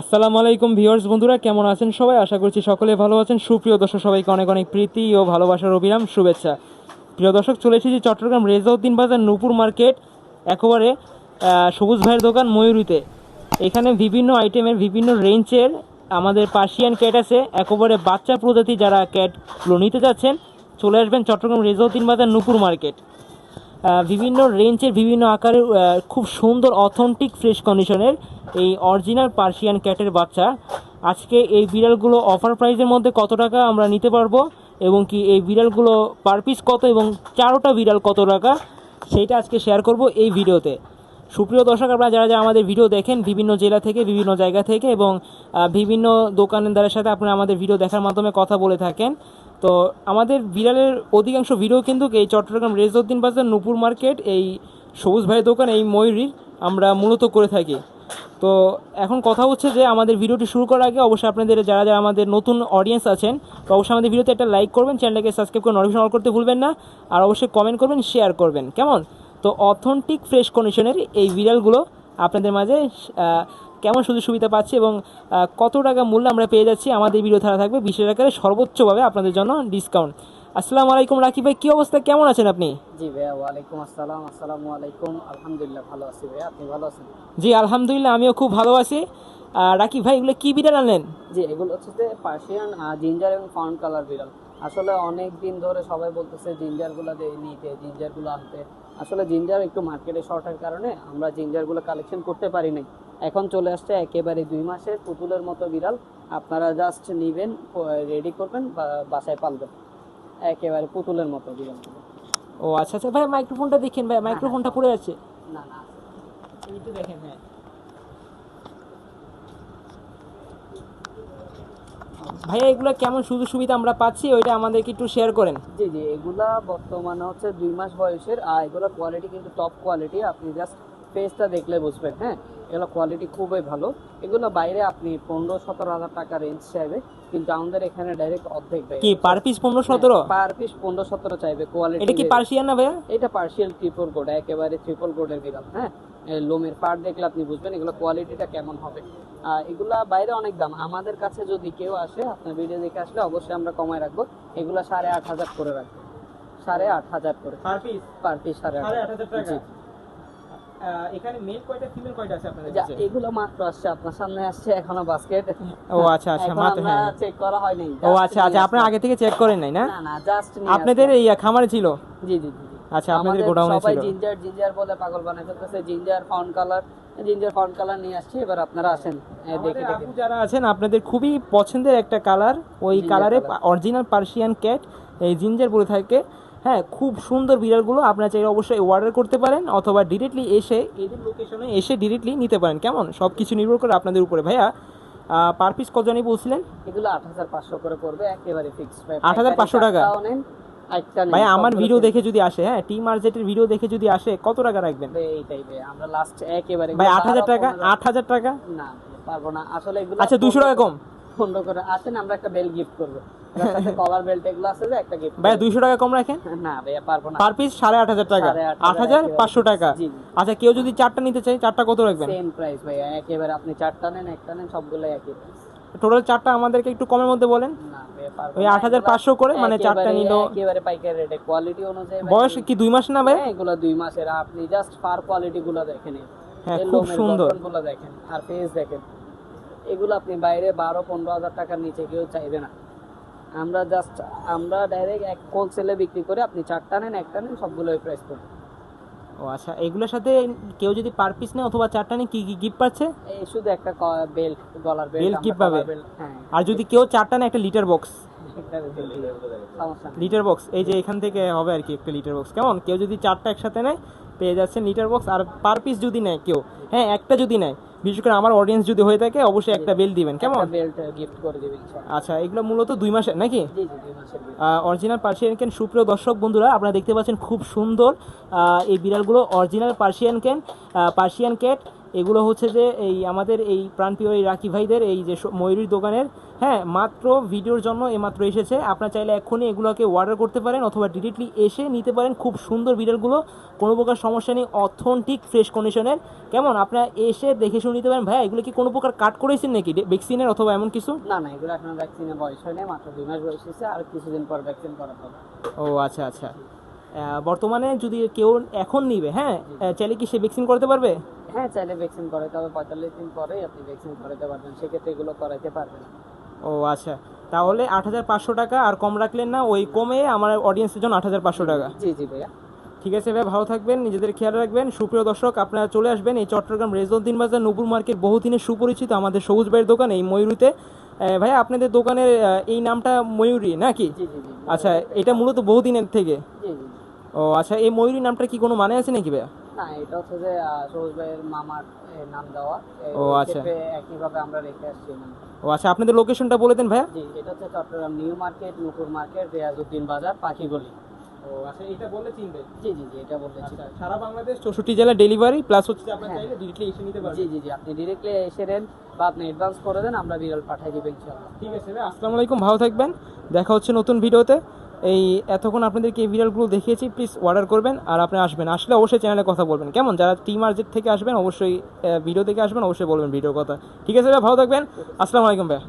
আসসালামু আলাইকুম ভিউয়ার্স, বন্ধুরা, কেমন আছেন সবাই? আশা করছি সকলে ভালো আছেন। সুপ্রিয় দর্শক, সবাইকে অনেক অনেক প্রীতি ও ভালোবাসার অবিরাম শুভেচ্ছা। প্রিয় দর্শক, চলে এসেছি চট্টগ্রাম রেজাউদ্দিন বাজার নূপুর মার্কেট, একেবারে সবুজ ভাইয়ের দোকান ময়ূরীতে। এখানে বিভিন্ন আইটেমের, বিভিন্ন রেঞ্জের আমাদের পার্সিয়ান ক্যাট আছে। একেবারে বাচ্চা প্রজাতি যারা ক্যাটগুলো নিতে যাচ্ছেন, চলে আসবেন চট্টগ্রাম রেজাউদ্দিন বাজার নূপুর মার্কেট। বিভিন্ন রেঞ্জের বিভিন্ন আকারের খুব সুন্দর অথেন্টিক ফ্রেশ কন্ডিশনের এই অরিজিনাল পার্সিয়ান ক্যাটের বাচ্চা। আজকে এই বিড়ালগুলো অফার প্রাইসের মধ্যে কত টাকা আমরা নিতে পারব? এবং কি এই বিড়ালগুলো পার পিস কত এবং চারোটা বিড়াল কত টাকা? সেইটা আজকে শেয়ার করব এই ভিডিওতে সুপ্রিয় দর্শক, আপনারা যারা যারা আমাদের ভিডিও দেখেন, বিভিন্ন জেলা থেকে, বিভিন্ন জায়গা থেকে এবং বিভিন্ন দোকানদারের সাথে আপনারা আমাদের ভিডিও দেখার মাধ্যমে কথা বলে থাকেন। তো আমাদের বিড়ালের অধিকাংশ ভিডিও কিন্তু এই চট্টগ্রাম রেজউদ্দিন বাজার, নূপুর মার্কেট, এই সবুজ ভাইয়ের দোকান, এই ময়ূরীর আমরা মূলত করে থাকি। তো এখন কথা হচ্ছে যে আমাদের ভিডিওটি শুরু করার আগে অবশ্যই আপনাদের যারা যারা আমাদের নতুন অডিয়েন্স আছেন, তো অবশ্যই আমাদের ভিডিওতে একটা লাইক করবেন চ্যানেলটাকে সাবস্ক্রাইব করে নোটিফিকেশন অল করতে ভুলবেন না, আর অবশ্যই কমেন্ট করবেন শেয়ার করবেন, কেমন? তো অথেন্টিক ফ্রেশ কন্ডিশনের এই বিড়ালগুলো আপনাদের মাঝে কেমন সুযোগ সুবিধা পাচ্ছি এবং কত টাকা মূল্য আমরা পেয়ে যাচ্ছি আমাদের ভিডিও ধারা থাকবে বিশেষ আকারে সর্বোচ্চভাবে আপনাদের জন্য ডিসকাউন্ট আসসালামু আলাইকুম রাকিব ভাই কী অবস্থা? কেমন আছেন আপনি? জি ভাইয়া ওয়ালাইকুম আসসালাম আসসালামু আলাইকুম। আলহামদুলিল্লাহ ভালো আছি ভাইয়া আপনি ভালো আছেন? জি আলহামদুলিল্লাহ আমিও খুব ভালো আছি। রাকিব ভাই এগুলো কী বিড়াল আনলেন? জি এগুলো হচ্ছে যে পার্সিয়ান জিঞ্জার এবং ফাউন্ড কালার বিড়াল। আসলে অনেক দিন ধরে সবাই বলতেছে জিঞ্জারগুলো নিতে জিঞ্জারগুলো আনতে। আসলে জিঞ্জার একটু মার্কেটে শর্টের কারণে আমরা জিঞ্জারগুলো কালেকশন করতে পারি নাই। এখন চলে আসছে একেবারে দুই মাসের পুতুলের মতো বিড়াল। আপনারা জাস্ট নিবেন রেডি করবেন বা বাসায় পালবেন। একেবারে পুতুলের মতো বিড়াল। ও আচ্ছা আচ্ছা। ভাই মাইক্রোফোনটা দেখেন ভাই মাইক্রোফোনটা পড়ে আছে। না না একটু দেখেন হ্যাঁ ভাইয়া এগুলো কেমন সুযোগ সুবিধা আমরা পাচ্ছি? ওইটা আমাদেরকে একটু শেয়ার করেন। জি জি এগুলা বর্তমানে হচ্ছে দুই মাস বয়সের আর এগুলো কোয়ালিটি কিন্তু টপ কোয়ালিটি আপনি জাস্ট ফেসটা দেখলে বুঝবেন হ্যাঁ? এগুলো কোয়ালিটি খুবই ভালো। এগুলো বাইরে আপনি পনেরো সতেরো হাজার টাকা রেঞ্জ চাইবে কিন্তু আমাদের এখানে ডাইরেক্ট অর্ধেক কি পার পিস পনেরো সতেরো? পার পিস পনেরো সতেরো চাইবে কোয়ালিটি এটা কি পার্সিয়ান না ভাইয়া? এটা পার্সিয়াল ট্রিপল কোড একেবারে ট্রিপল কোডের বিড়াল হ্যাঁ? লোমের পার্ট দেখলে আপনি বুঝবেন এগুলো কোয়ালিটিটা কেমন হবে। এগুলা বাইরে অনেক দাম। আমাদের কাছে যদি কেউ আসে আপনার ভিডিও দেখে আসলে অবশ্যই আমরা কমায় রাখব। এগুলো সাড়ে আট হাজার করে রাখব। সাড়ে আট হাজার করে। পার পিস পার পিস সাড়ে আট হাজার। টাকা। জি। এখানে মেল কয়টা ফিমেল কয়টা আছে আপনাদের কাছে? এগুলো মাত্র আসছে। আপনার সামনে আসছে এখনও বাস্কেট ও আচ্ছা আচ্ছা মাত্র হ্যাঁ। চেক করা হয়নি ও আচ্ছা আচ্ছা আগে থেকে চেক করেন নাই না? না না জাস্ট আপনাদের এই খামারে ছিল? জি জি জি। আচ্ছা আপনাদের আমাদের গোডাউনে সবাই জিঞ্জার জিঞ্জার বলে পাগল বানাই ফেলতেছে ginger found colour ginger found colour নিয়ে আসছি এবার আপনারা আসেন দেখে দেখে। যারা আছেন আপনাদের খুবই পছন্দের একটা কালার ওই কালারে অরিজিনাল পার্সিয়ান ক্যাট এই জিঞ্জার পরে থাকে। হ্যাঁ খুব সুন্দর বিড়ালগুলো আপনারা চাইলে অবশ্যই অর্ডার করতে পারেন অথবা ডিরেক্টলি এসে এদের লোকেশনে এসে ডিরেক্টলি নিতে পারেন। কেমন? সব কিছু নির্ভর করে আপনাদের উপরে। ভাইয়া পার পিস কত জানি বলছিলেন? এগুলো আট হাজার পাঁচশো করে পড়বে একেবারে ফিক্স 8,500 টাকা? নেন একটা নেন ভাই আমার ভিডিও দেখে যদি আসে হ্যাঁ টি মার্জেটের ভিডিও দেখে যদি আসে কত টাকা রাখবেন? এই টাইপে আমরা লাস্ট একেবারে ভাই আট হাজার টাকা 15 আট হাজার টাকা? না পারব না। আসলে এগুলো আচ্ছা দুশো টাকা কম। করে আসেন আমরা একটা বেল গিফট করব। কলার বেল্ট এগুলো আছে যে একটা গিফট ভাইয়া দুইশো টাকা কম রাখেন? না ভাইয়া পারব না। পার পিস সাড়ে আট হাজার টাকা। সাড়ে আট আট হাজার একেবারে। পাঁচশো টাকা। জি, জি। আচ্ছা কেউ যদি চারটা নিতে চাই চারটা কত রাখবেন? সেম প্রাইস ভাইয়া একেবারে আপনি চারটা নেন একটা নেন একই টোটাল চারটা আমাদেরকে একটু কমের মধ্যে বলেন। ওই না, 8500 করে মানে চারটা নিলো। একেবারে পাইকারি রেটে কোয়ালিটি অনুযায়ী বয়স কি দুই মাস না ভাই? হ্যাঁ, এগুলো দুই মাসের। আপনি জাস্ট ফার কোয়ালিটি গুলো দেখেন হ্যাঁ, খুব সুন্দর। গুলো দেখেন আর ফেস দেখেন। এগুলো আপনি বাইরে বারো পনেরো হাজার টাকার নিচে কেউ চাইবে না। আমরা জাস্ট আমরা ডাইরেক্ট এক হোলসেলে বিক্রি করে আপনি চারটা নেন একটা নেন সবগুলো প্রাইস করবেন ও আচ্ছা এগুলোর সাথে কেউ যদি পার পিস নেয় অথবা চারটা নেয় কি কি গিফট পাচ্ছে? শুধু একটা বেল্ট গলার বেল্ট gift পাবে? হ্যাঁ। আর যদি কেউ চারটা নেয় একটা লিটার বক্স। লিটার বক্স এই যে এখান থেকে হবে আর কি একটা লিটার বক্স কেমন? কেউ যদি চারটা একসাথে নেয় পেয়ে যাচ্ছেন লিটার বক্স আর পার পিস যদি নেয় কেউ হ্যাঁ একটা যদি নেয় বিশেষ করে আমার অডিয়েন্স যদি হয়ে থাকে অবশ্যই একটা বেল দিবেন। কেমন? গিফট করে দিবেন আচ্ছা এগুলো মূলত দুই মাসের নাকি। অরিজিনাল পার্সিয়ান ক্যান সুপ্রিয় দর্শক বন্ধুরা আপনারা দেখতে পাচ্ছেন খুব সুন্দর এই বিড়ালগুলো original Persian cat Persian cat এগুলো হচ্ছে যে এই আমাদের এই প্রাণপ্রিয় এই রাকি ভাইদের এই যে ময়ূরীর দোকানের। হ্যাঁ মাত্র ভিডিওর জন্য এ মাত্র এসেছে। আপনারা চাইলে এক্ষুনি এগুলোকে অর্ডার করতে পারেন অথবা ডিরেক্টলি এসে নিতে পারেন খুব সুন্দর বিড়ালগুলো। কোনো প্রকার সমস্যা নেই অথেন্টিক ফ্রেশ কন্ডিশনের কেমন? আপনারা এসে দেখে শুনে নিতে পারেন ভাই এগুলো কি কোনো প্রকার কাট করেছেন নাকি? ভ্যাকসিনের অথবা এমন কিছু? না না এগুলো এখন ভ্যাকসিনের বয়স হয়নি মাত্র দুই মাস বয়স হয়েছে আর কিছুদিন পর ভ্যাকসিন করাতে হবে। ও আচ্ছা আচ্ছা। বর্তমানে যদি কেউ এখন নিবে হ্যাঁ চাইলে কি সে ভ্যাকসিন করতে পারবে? হ্যাঁ চাইলে ভ্যাকসিন করাতে হবে পঁয়তাল্লিশ দিন পরে আপনি ভ্যাকসিন করাতে পারবেন সেক্ষেত্রে এগুলো করাইতে পারবেন ও আচ্ছা। তাহলে আট হাজার পাঁচশো টাকা আর কম রাখলেন না ওই কমে আমার অডিয়েন্সের জন্য আট হাজার পাঁচশো টাকা। জি জি ভাইয়া। ঠিক আছে ভাই ভালো থাকবেন নিজেদের খেয়াল রাখবেন। সুপ্রিয় দর্শক আপনারা চলে আসবেন এই চট্টগ্রাম রেজউদ্দিন বাজার নূপুর মার্কেট বহুদিনের সুপরিচিত আমাদের সবুজ ভাইয়ের দোকান এই ময়ূরীতে। ভাই আপনাদের দোকানের এই নামটা ময়ূরী নাকি? আচ্ছা এটা মূলত বহুদিনের থেকে। ও আচ্ছা এই ময়ূরী নামটা কি কোনো মানে আছে নাকি ভাইয়া? না এটা হচ্ছে যে সবুজ ভাইয়ের মামার নাম দেওয়া। ও, আচ্ছা। একইভাবে আমরা রেখে আসছি ও আচ্ছা আপনাদের লোকেশনটা বলে দেন ভাইয়া। জি এটা হচ্ছে Chattogram new market Nupur market Riazuddin Bazar পাখি গলি ও আচ্ছা এটা বললে চিনবে। জি জি জি এটা বলেছি সারা বাংলাদেশ চৌষট্টি জেলা ডেলিভারি প্লাস হচ্ছে আপনারা হ্যাঁ। চাইলে ডিরেক্টলি এসে নিতে পারবেন। জি জি জি আপনি ডিরেক্টলি এসে নেন বা আপনি অ্যাডভান্স করে দেন আমরা বিরল পাঠাই দিব ইনশাআল্লাহ। ঠিক আছে ভাই আসসালামু আলাইকুম ভালো থাকবেন। দেখা হচ্ছে নতুন ভিডিওতে। এই এতক্ষণ আপনাদেরকে এই ভিডিওগুলো দেখিয়েছি প্লিজ অর্ডার করবেন আর আপনি আসবেন। আসলে অবশ্যই চ্যানেলে কথা বলবেন। কেমন? যারা টি আর্জেট থেকে আসবেন, অবশ্যই ভিডিও থেকে আসবেন, অবশ্যই বলবেন ভিডিওর কথা। ঠিক আছে ভাই, ভালো থাকবেন। আসসালামু আলাইকুম ভাই।